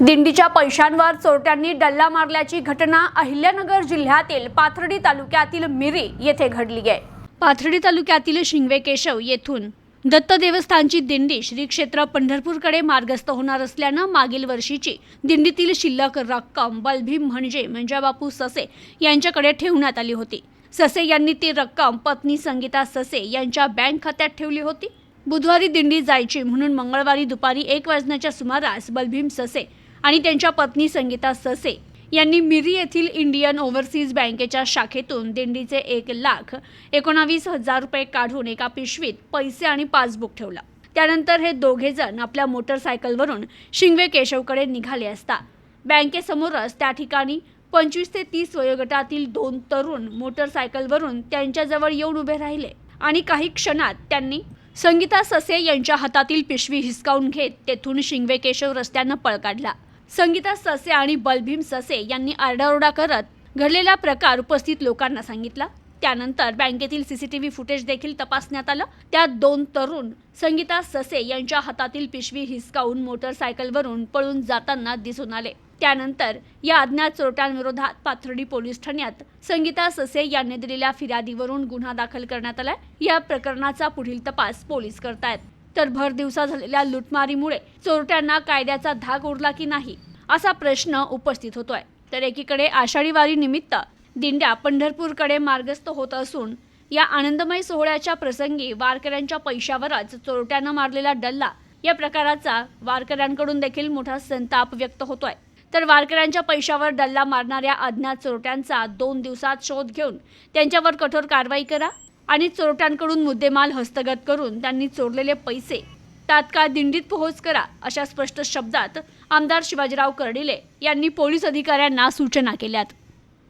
दिंडीच्या पैशांवर चोरट्यांनी डल्ला मारल्याची घटना अहिल्यानगर जिल्ह्यातील पाथर्डी तालुक्यातील मिरी येथे घडली आहे. पाथर्डी तालुक्यातील शिंगवे केशव येथून दत्त देवस्थानची दिंडी श्री क्षेत्र पंढरपूरकडे मार्गस्थ होणार असल्यानं मागील वर्षीची दिंडीतील शिल्लक रक्कम बलभीम म्हणजे मंजाबापू ससे यांच्याकडे ठेवण्यात आली होती. ससे यांनी ती रक्कम पत्नी संगीता ससे यांच्या बँक खात्यात ठेवली होती. बुधवारी दिंडी जायची म्हणून मंगळवारी दुपारी एक वाजण्याच्या सुमारास बलभीम ससे आणि त्यांच्या पत्नी संगीता ससे यांनी मिरी येथील इंडियन ओव्हरसीज बँकेच्या शाखेतून दिंडीचे एक लाख एकोणावीस हजार रुपये काढून एका पिशवीत पैसे आणि पासबुक ठेवला. त्यानंतर हे दोघे जण आपल्या मोटरसायकलवरून शिंगवे केशवकडे निघाले असता. बँकेसमोरच त्या ठिकाणी पंचवीस ते तीस वयोगटातील दोन तरुण मोटरसायकलवरून त्यांच्याजवळ येऊन उभे राहिले आणि काही क्षणात त्यांनी संगीता ससे यांच्या हातातील पिशवी हिसकावून घेत तेथून शिंगवे केशव रस्त्यानं पळ काढला. संगीता ससे आणि बलभीम ससे यांनी आरडाओरडा करत घडलेला प्रकार उपस्थित लोकांना सांगितला. त्यानंतर बँकेतील सीसीटीव्ही फुटेज देखील तपासण्यात आलं. त्यात दोन तरुण संगीता ससे यांच्या हातातील पिशवी हिसकावून मोटरसायकलवरून पळून जाताना दिसून आले. त्यानंतर या अज्ञात चोरट्यांविरोधात पाथर्डी पोलीस ठाण्यात संगीता ससे यांनी दिलेल्या फिर्यादीवरून गुन्हा दाखल करण्यात आलाय. या प्रकरणाचा पुढील तपास पोलीस करतायत. तर भर दिवसा झालेल्या लुटमारीमुळे चोरट्यांना कायद्याचा धाक उरला की नाही असा प्रश्न उपस्थित होतोय. तर एकीकडे आषाढी वारी निमित्त दिंड्या पंढरपूरकडे मार्गस्थ होत असून या आनंदमय सोहळ्याच्या प्रसंगी वारकऱ्यांच्या पैशावरच चोरट्यानं मारलेला डल्ला या प्रकाराचा वारकऱ्यांकडून देखील मोठा संताप व्यक्त होतोय. तर वारकऱ्यांच्या पैशावर डल्ला मारणाऱ्या अज्ञात चोरट्यांचा दोन दिवसात शोध घेऊन त्यांच्यावर कठोर कारवाई करा. आणि चोरट्यांकडून मुद्देमाल हस्तगत करून त्यांनी चोरलेले पैसे तात्काळ दिंडीत पोहोच करा अशा स्पष्ट शब्दात आमदार शिवाजीराव कर्डिले यांनी पोलीस अधिकाऱ्यांना सूचना केल्यात.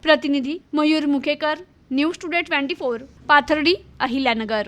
प्रतिनिधी Mayur Mukhekar news today twenty four Pathardi Ahilyanagar.